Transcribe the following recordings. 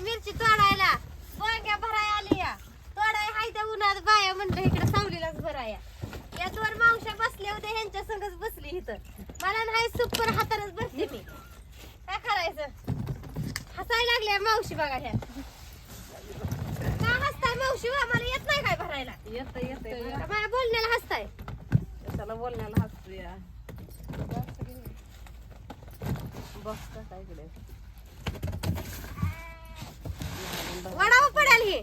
आली मिरची तोडायला. वांग्या भराय आली या तोडाय हाय त्या उन्हात बाया म्हणलं इकडे सावलीलाच भराया. या दोन मावश्या बसल्या होत्या ह्यांच्या संगच बसली इथं. मला नाही सुपर हातानच बसली मी. काय करायचं? हसायला लागल्या मावशी बघा ह्या. का हसताय मावशी वा मला येत नाही काय भरायला. येत येत का माझ्या बोलण्याला हसताय? त्याला बोलण्याला हसतोया? बघ कसा इकडे. पडेल हे.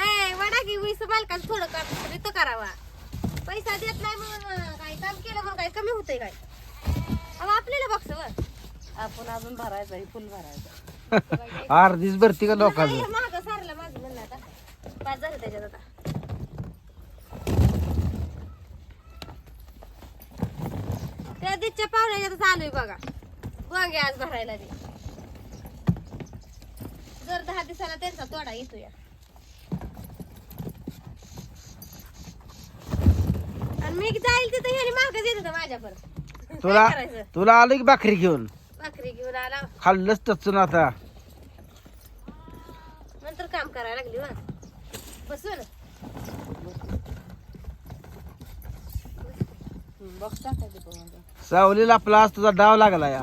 ए वडा की वीस मालकाचं थोडं काम तरी तो करावा. पैसा देत नाही म्हणून अं, काय काम केलं म्हणून काय कमी होतंय काय? अहो आपल्याला बघ वर आपण अजून भरायचं फुल भरायचं अर्धीच भरती का लोकांचं? महाग सारलं माझं म्हणलं आता. पाच झालं त्याच्यात आता. त्या दिसच्या पाहुण्याच्यात चालू आहे बघा. वांगे आज भरायला दे जर दहा दिवसाला त्यांचा तोडा येतो या आणि मी जाईल तिथं ह्याने मागच येत होतं माझ्या परत तुला करायचं? तुला आलं की भाकरी घेऊन? भाकरी घेऊन आला. खाल्लंच टचून आता. नंतर काम करायला लागली वा बसून. बघ टाकायचं तो सावलीला आपला आज तुझा डाव लागला या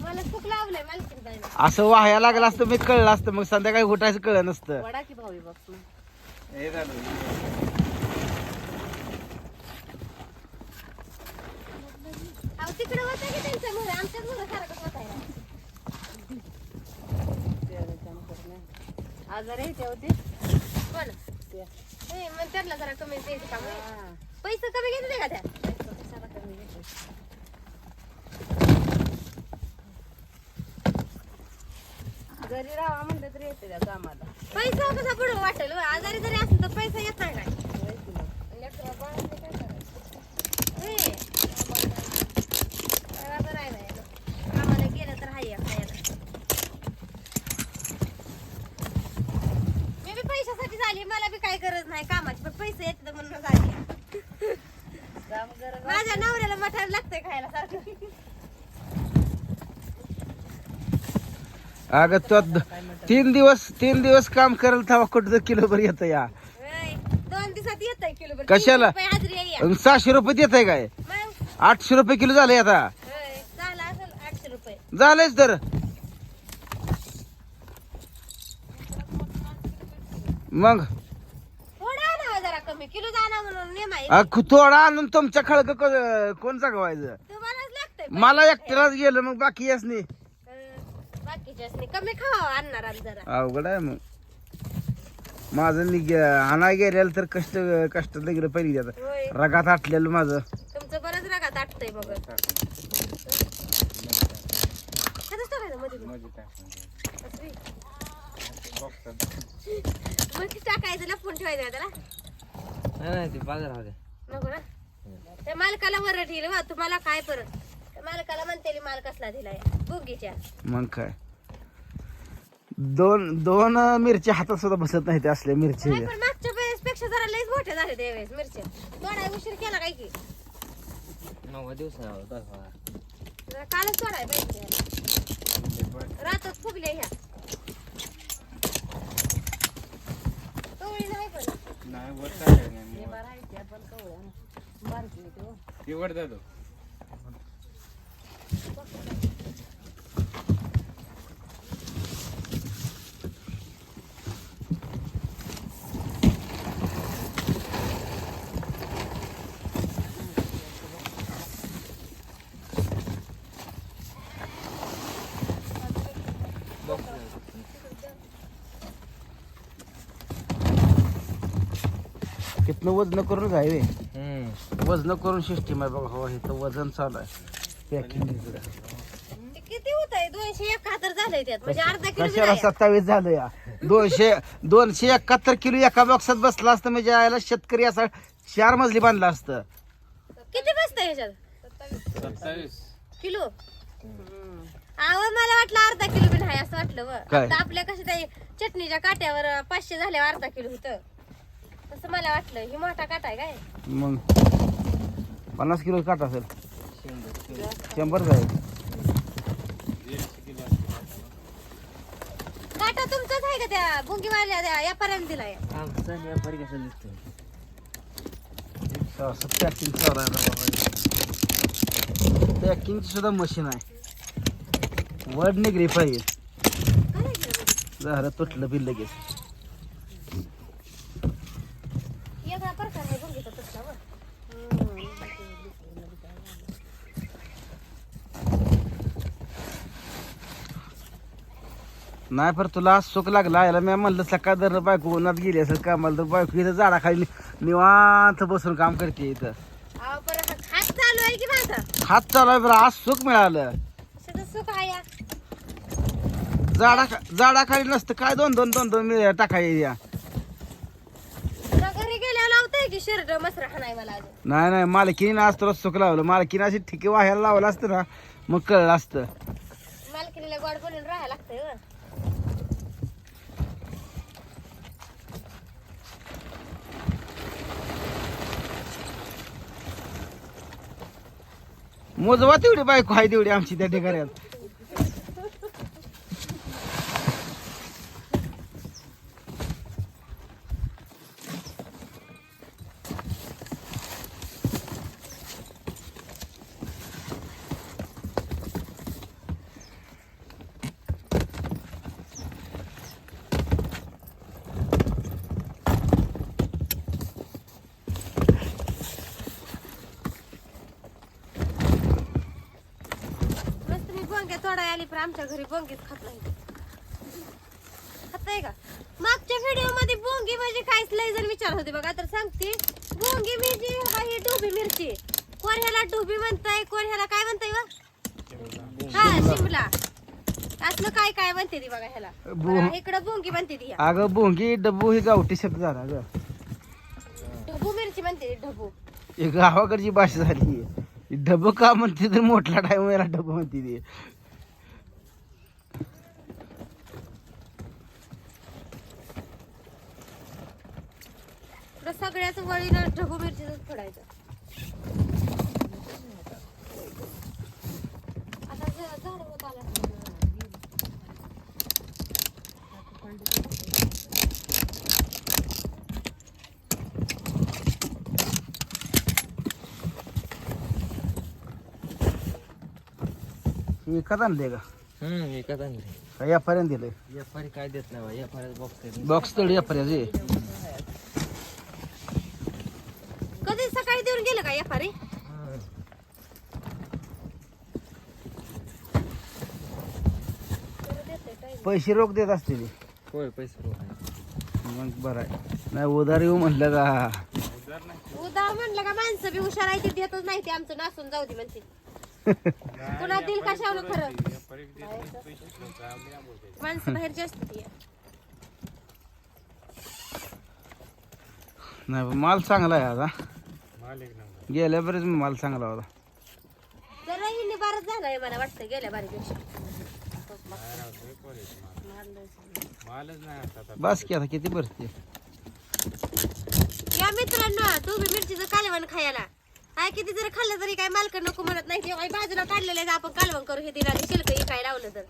मला चूक लावलंय मालकीन बाईला असं वाहायला लागलं असतं मी कळलं असतं. मग संध्याकाळी उठायचं कळलं नसतं. वडा की भावी बघ ना अहो तिकडे होतं की त्यांच्या मुलं आमच्याच मुलं सारखं होताय आजार आहे होती. पण ते. हे मग त्यांना जरा कमी द्यायचं का मग? हा. पैसे कमी घेते का त्या पैसा कशाला कमी घेते? घरी राहा म्हणलं तरी येते त्या कामाला पैसा कसा पुढे वाटेल हो? आजारी जरी असलं तर पैसा येत नाही काय होय की मग. लेकरं बाळांनी काय करायचं हे. काय बरं आहे बाई. कामाला गेलं तर हाय या खायला मी बी पैशासाठी झाली मला बी काय गरज नाही कामाची पण पैसे येतात म्हणून झाली काम गरज माझ्या नवऱ्याला मठायला लागतंय खायला सारखं अगं तो तीन दिवस तीन दिवस काम करेल तेव्हा कुठं किलो भर येतं या? होय. दोन दिवसात येत आहे किलो कशाला? सहाशे रुपये देत आहे काय? आठशे रुपये किलो झाले आता. झालेच तर. मग? थोडं आणून तुमच्या खळग कोण जगवायचं? मला एकट्यालाच गेलं मग बाकी याच नाही. बाकीच्यासनी कमी खावा आणणार जरा. अवघड आहे मग. माझं मी गे- आणा गेलेलं तर कष्ट कष्ट लगेलं पहिली जात होय. रगात आटलेलं माझं. तुमचं बरंच रागात आटतंय मग खरंच टाकायचं मध्ये मग. असं बी. मध्ये टाकायचं लपून ठेवायचं का त्याला? नाही ते बाजार नको ना. त्या मालकाला वर ठेवलं वा तुम्हाला काय परत? त्या मालकाला म्हणते माल कसला दिलाय. बुगीच्या मग काय? दोन दोन मिरच्या हातात सुद्धा बसत नाही ते असल्या मिरची. नाही पण मागच्या वेळेस पेक्षा जरा लईच मोठे झाले त्यावेळेस मिरच्या. तोडाय उशीर केला काय की? नऊ दिवस जरा कालच तोडाय पाहिजे. रातच फुगले ह्या. कवळी नाही पण. हे बरं आहे ते पण कवळ्या ना. बारकी आहे ते तिथनं वजन करून रे. वजन करून सिस्टीम आहे बघा हो इथं वजन चालू आहे. पॅकिंग ते किती होत आहे दोनशे एकाहत्तर झालंय त्यात. म्हणजे अर्धा कशाला. सत्तावीस झालं या? दोनशे दोनशे एकाहत्तर किलो एका बॉक्सात बसला असतं म्हणजे यायला शेतकरी असा चार मजली बांधला असतं. किती बसत ह्याच्यात? किलो? अहो मला वाटलं अर्धा किलो बी नाही असं वाटलं व. काय? आता आपल्या कसं त्या चटणीच्या काट्यावर पाचशे झाल्यावर अर्धा किलो होतं. तसं मला वाटलं ही मोठा काटा आहे काय? मग पन्नास किलो काट असेल. शंभर जाईल तुझाच आहे का त्या बुंगीवाल्या त्या व्यापाऱ्याने दिलाय? आमचा व्यापारी कसा चालू आहे ना बाबा. पॅकिंगची सुद्धा मशीन आहे. वड पाहिजे आहे. की रे? झालं तुटलं बिल लगेच वेगळा प्रकार आहे बुंगीचा तसला वर. नाही पर तुला सुख लागला याला मी म्हणलं सकाळ दर बायको उन्हात गेली असेल कामाला तर बायको इथं झाडाखाली निवांत बसून काम करते इथं. अहो, परत हात चालू आहे की माझा? हात चालू आहे बरं आज सुख मिळालं. कसं सुख आहे या? झाडा झाडाखाली नसतं काय दोन दोन दोन दोन मिळ्या टाकाय या. तुला घरी गेल्यावर लावताय की शर्ट मसरा हाणाय मला अजून? नाही नाही मालकीने आज तुला सुख लावलं. मालकीने अशी ठिके वाह्याला लावलं असतं ना मग कळलं असतं. मालकीनीला गोड बोलून राहायला लागतंय हो. मोजवा तेवढी बायको आहे तेवढी आमची त्या ठिकाणी मस्त मी बोंग्या तोडाय आली पण आमच्या घरी बोंगीच खात नाही. खात का? मागच्या व्हिडिओमध्ये बोंगी म्हणजे काहीच लय जण विचार होते बघा तर सांगते. बोंगी म्हणजे हा ही ढोबी मिरची. कोण ह्याला ढोबी म्हणताय कोण ह्याला काय म्हणताय वा? हा शिमला. असलं काय काय म्हणते ती बघा ह्याला. इकडं बोंगी म्हणते ती. अगं बोंगी डब्बू ही गावठी शब्द झाला ग. ढबू मिरची म्हणते ढबू ही गावाकडची भाषा झाली. डब्बू का म्हणते तर मोठला टाइम याला म्हणते ती. सगळ्याच वळीनं ढबू मिरचीच फोडायचं. आता झाड होत आलं. विकत आणले का? हम्म विकत आणले का यापर्यंत दिले व्यापारी काय देत नाही बा व्यापारी बॉक्स बॉक्स तेवढी यापर्यंत कधी सकाळी देऊन गेलं का व्यापारी पैसे रोख देत असतील. होय पैसे रोख. मग बरं आहे. नाही उधार येऊ म्हटलं का? उदा म्हणलं का? माणसं बी हुशार आहे ते देतच नाही ते आमचं. नासून जाऊ दे म्हणते. पुन्हा दिल कशावलं खरं? माणसं बाहेरची असते ती. नाही पण माल चांगला आहे आता. गेल्या बरेच माल चांगला होता. जरा हिने बारच झालाय मला वाटतं गेल्या बारीपेक्षा. बस की आता किती भरते? या मित्रांनो तुम्ही मिरचीचं कालवण खायला. काय किती जर खाल्लं तरी काय मालक नको म्हणत नाही. तेव्हा बाजूला काढलेलं आहे, आपण कालवण करू. हे दिला शिल्क काय लावलं तर.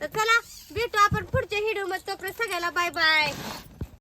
तर चला भेटू आपण पुढच्या व्हिडिओमध्ये तोपर्यंत सगळ्याला बाय बाय